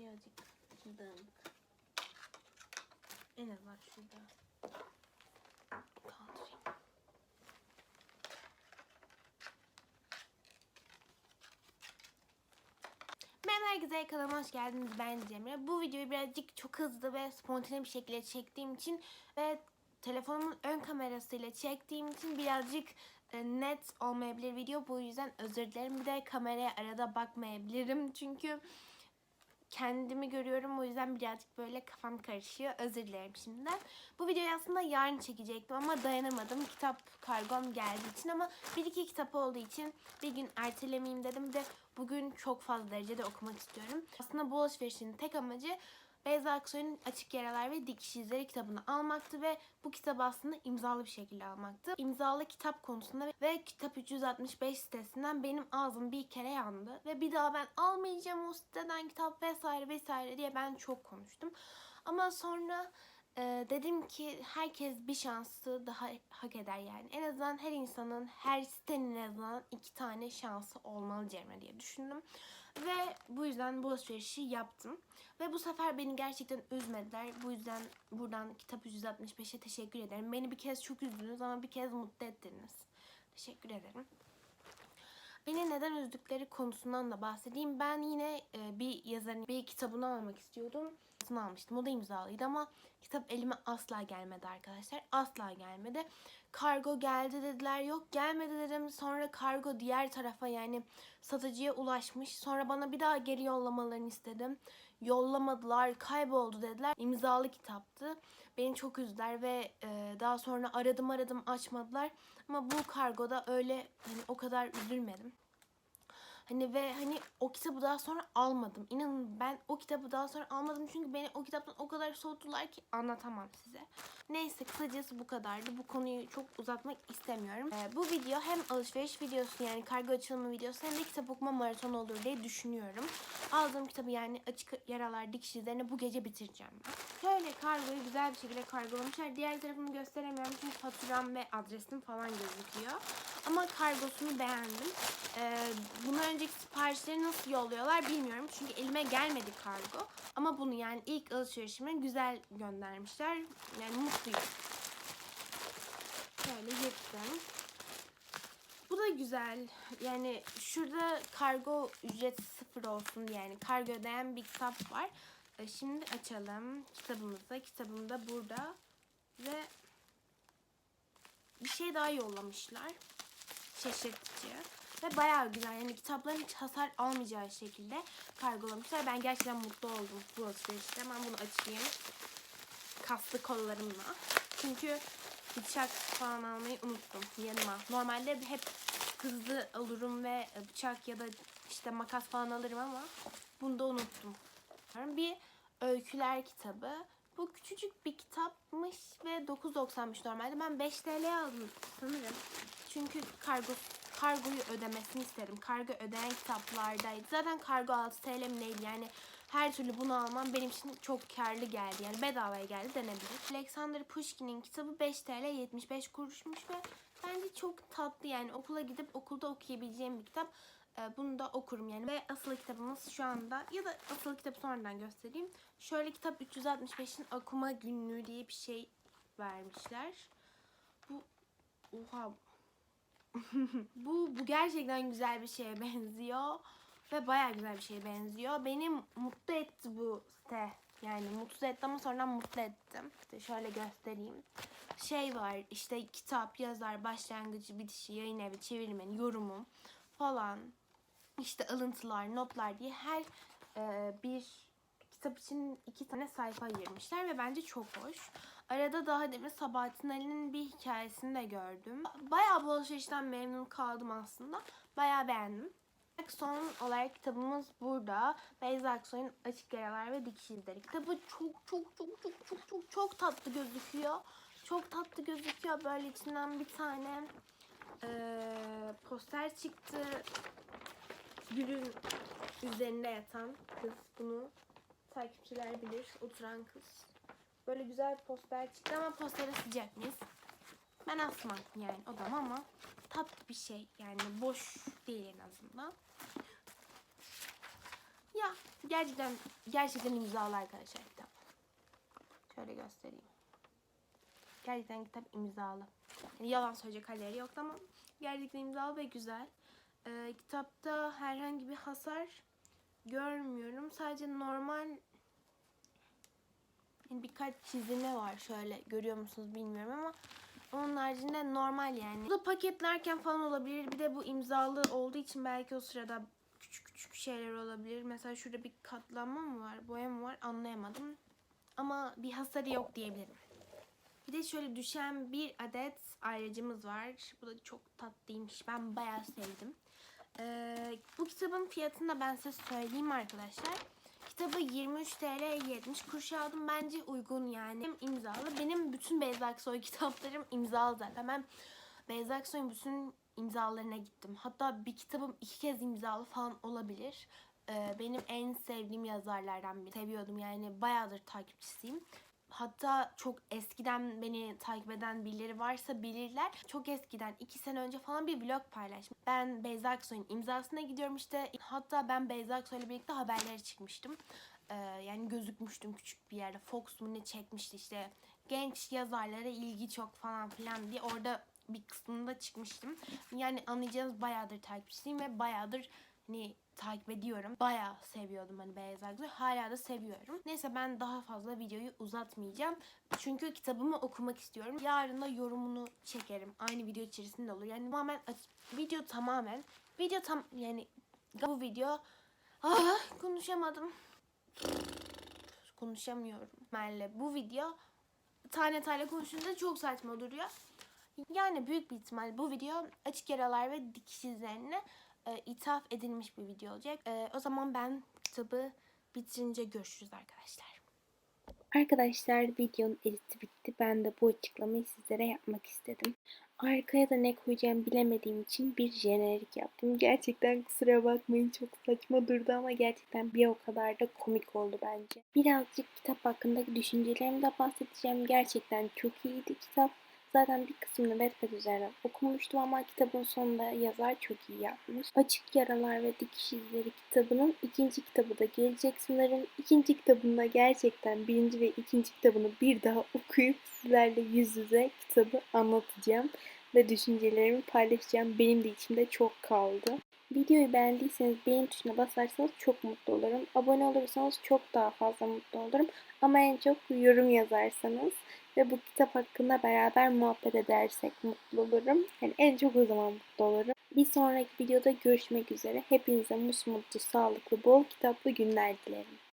birazcık dağınık. En azından şurada. Kaldırayım. Merhaba herkese kanalıma hoş geldiniz. Ben Cemre. Bu videoyu birazcık çok hızlı ve spontane bir şekilde çektiğim için ve telefonumun ön kamerasıyla çektiğim için birazcık e, net olmayabilir video. Bu yüzden özür dilerim. Bir de kameraya arada bakmayabilirim. Çünkü kendimi görüyorum. O yüzden birazcık böyle kafam karışıyor. Özür dilerim şimdiden. Bu videoyu aslında yarın çekecektim ama dayanamadım. Kitap kargom geldiği için ama bir iki kitap olduğu için bir gün ertelemeyeyim dedim. Bir de bugün çok fazla derecede okumak istiyorum. Aslında bu alışverişin tek amacı Beyza Aksoy'un Açık Yaralar ve Dikiş İzleri kitabını almaktı ve bu kitabı aslında imzalı bir şekilde almaktı. İmzalı kitap konusunda ve Kitap 365 sitesinden benim ağzım bir kere yandı ve bir daha ben almayacağım o siteden kitap vesaire vesaire diye ben çok konuştum. Ama sonra e, dedim ki herkes bir şansı daha hak eder yani. En azından her insanın, her sitenin en azından iki tane şansı olmalı Cemre diye düşündüm. Ve bu yüzden bu alışverişi yaptım. Ve bu sefer beni gerçekten üzmediler. Bu yüzden buradan Kitap 165'e teşekkür ederim. Beni bir kez çok üzdünüz ama bir kez mutlu ettiniz. Teşekkür ederim. Beni neden üzdükleri konusundan da bahsedeyim. Ben yine e, bir yazarın bir kitabını almak istiyordum. Kitabını almıştım. O da imzalıydı ama kitap elime asla gelmedi arkadaşlar. Asla gelmedi. Kargo geldi dediler. Yok gelmedi dedim. Sonra kargo diğer tarafa yani satıcıya ulaşmış. Sonra bana bir daha geri yollamalarını istedim. Yollamadılar. Kayboldu dediler. İmzalı kitaptı. Beni çok üzdüler ve e, daha sonra aradım aradım açmadılar. Ama bu kargoda öyle hani o kadar üzülmedim. Hani ve hani o kitabı daha sonra almadım. İnanın ben o kitabı daha sonra almadım çünkü beni o kitaptan o kadar soğuttular ki anlatamam size. Neyse kısacası bu kadardı. Bu konuyu çok uzatmak istemiyorum. Ee, bu video hem alışveriş videosu yani kargo açılımı videosu hem de kitap okuma maratonu olur diye düşünüyorum. Aldığım kitabı yani açık yaralar dikiş izlerini bu gece bitireceğim ben. Şöyle kargoyu güzel bir şekilde kargolamışlar. Diğer tarafını gösteremiyorum çünkü faturam ve adresim falan gözüküyor. Ama kargosunu beğendim. Ee, bundan önceki siparişleri nasıl yolluyorlar bilmiyorum. Çünkü elime gelmedi kargo. Ama bunu yani ilk alışverişime güzel göndermişler. Yani mutluyum. Şöyle yırttım. Bu da güzel. Yani şurada kargo ücreti sıfır olsun diye yani kargo ödeyen bir kitap var. Ee, Şimdi açalım kitabımızı. Kitabım da burada. Ve bir şey daha yollamışlar. Şaşırtıcı. Ve bayağı güzel. Yani kitapların hiç hasar almayacağı şekilde kargolamışlar. Ben gerçekten mutlu oldum bu alışverişte. Hemen bunu açayım. Kaslı kollarımla. Çünkü bıçak falan almayı unuttum yanıma. Normalde hep hızlı alırım ve bıçak ya da işte makas falan alırım ama bunu da unuttum. Bir öyküler kitabı. Bu küçücük bir kitapmış ve 9.90'mış normalde. Ben 5 TL aldım sanırım. Çünkü kargo kargoyu ödemesini isterim. Kargo ödeyen kitaplardaydı. Zaten kargo 6 TL mi neydi yani her türlü bunu almam benim için çok karlı geldi. Yani bedavaya geldi denebilir. Alexander Pushkin'in kitabı 5 TL 75 kuruşmuş ve bence çok tatlı yani okula gidip okulda okuyabileceğim bir kitap. Ee, Bunu da okurum yani. Ve asıl kitabımız şu anda ya da asıl kitabı sonradan göstereyim. Şöyle kitap 365'in okuma günlüğü diye bir şey vermişler. Bu oha bu, bu gerçekten güzel bir şeye benziyor. Ve baya güzel bir şeye benziyor. Beni mutlu etti bu site. Yani mutsuz etti ama sonradan mutlu ettim. İşte şöyle göstereyim. Şey var işte kitap, yazar, başlangıcı, bitişi, yayın evi, çevirmeni, yorumum falan. İşte alıntılar, notlar diye her e, bir kitap için iki tane sayfa ayırmışlar ve bence çok hoş. Arada daha demin Sabahattin Ali'nin bir hikayesini de gördüm. Bayağı bu alışverişten memnun kaldım aslında. Bayağı beğendim. Son olarak kitabımız burada. Beyza Aksoy'un Açık Yaralar ve Dikiş İzleri. Kitabı çok çok çok çok çok çok çok tatlı gözüküyor. Çok tatlı gözüküyor. Böyle içinden bir tane eee, poster çıktı. Gülün üzerinde yatan kız bunu takipçiler bilir. Oturan kız. Böyle güzel bir poster çıktı ama postere sıcak mıyız? Ben asmam yani odam ama tatlı bir şey. Yani boş değil en azından. Ya gerçekten gerçekten imzalı arkadaşlar kitap. Şöyle göstereyim. Gerçekten kitap imzalı. Yani yalan söyleyecek halleri yok ama gerçekten imzalı ve güzel. Ee, kitapta herhangi bir hasar görmüyorum. Sadece normal birkaç çizilme var şöyle görüyor musunuz bilmiyorum ama onun haricinde normal yani. Bu da paketlerken falan olabilir. Bir de bu imzalı olduğu için belki o sırada küçük küçük şeyler olabilir. Mesela şurada bir katlanma mı var, boya mı var anlayamadım. Ama bir hasarı yok diyebilirim. Bir de şöyle düşen bir adet ayracımız var. Bu da çok tatlıymış. Ben bayağı sevdim. Ee, bu kitabın fiyatını da ben size söyleyeyim arkadaşlar. Kitabı 23 TL 70 kuruş aldım. Bence uygun yani. Hem imzalı. Benim bütün Beyza Aksoy kitaplarım imzalı zaten. Ben Beyza Aksoy'un bütün imzalarına gittim. Hatta bir kitabım iki kez imzalı falan olabilir. Ee, benim en sevdiğim yazarlardan biri. Seviyordum yani bayağıdır takipçisiyim. Hatta çok eskiden beni takip eden birileri varsa bilirler. Çok eskiden iki sene önce falan bir vlog paylaştım. Ben Beyza Aksoy'un imzasına gidiyorum işte. Hatta ben Beyza Aksoy'la birlikte haberlere çıkmıştım. Ee, yani gözükmüştüm küçük bir yerde. Fox mu ne çekmişti işte. Genç yazarlara ilgi çok falan filan diye orada bir kısmında çıkmıştım. Yani anlayacağınız bayağıdır takipçisiyim ve bayağıdır hani takip ediyorum. Bayağı seviyordum hani Beyaz Aksoy. Hala da seviyorum. Neyse ben daha fazla videoyu uzatmayacağım. Çünkü kitabımı okumak istiyorum. Yarın da yorumunu çekerim. Aynı video içerisinde olur. Yani tamamen video tamamen video tam yani bu video ah konuşamadım. Konuşamıyorum. Merle bu video tane tane konuşunca çok saçma duruyor. Yani büyük bir ihtimal bu video açık yaralar ve dikiş izlerine e, ithaf edilmiş bir video olacak. E, o zaman ben kitabı bitirince görüşürüz arkadaşlar. Arkadaşlar videonun editi bitti. Ben de bu açıklamayı sizlere yapmak istedim. Arkaya da ne koyacağımı bilemediğim için bir jenerik yaptım. Gerçekten kusura bakmayın çok saçma durdu ama gerçekten bir o kadar da komik oldu bence. Birazcık kitap hakkındaki düşüncelerimi de bahsedeceğim. Gerçekten çok iyiydi kitap. Zaten bir kısmını Wattpad üzerinden okumuştum ama kitabın sonunda yazar çok iyi yapmış. Açık Yaralar ve Dikiş İzleri kitabının ikinci kitabı da gelecek sanırım. İkinci kitabında gerçekten birinci ve ikinci kitabını bir daha okuyup sizlerle yüz yüze kitabı anlatacağım ve düşüncelerimi paylaşacağım. Benim de içimde çok kaldı. Videoyu beğendiyseniz beğen tuşuna basarsanız çok mutlu olurum. Abone olursanız çok daha fazla mutlu olurum. Ama en çok yorum yazarsanız ve bu kitap hakkında beraber muhabbet edersek mutlu olurum. Yani en çok o zaman mutlu olurum. Bir sonraki videoda görüşmek üzere. Hepinize musmutlu, sağlıklı, bol kitaplı günler dilerim.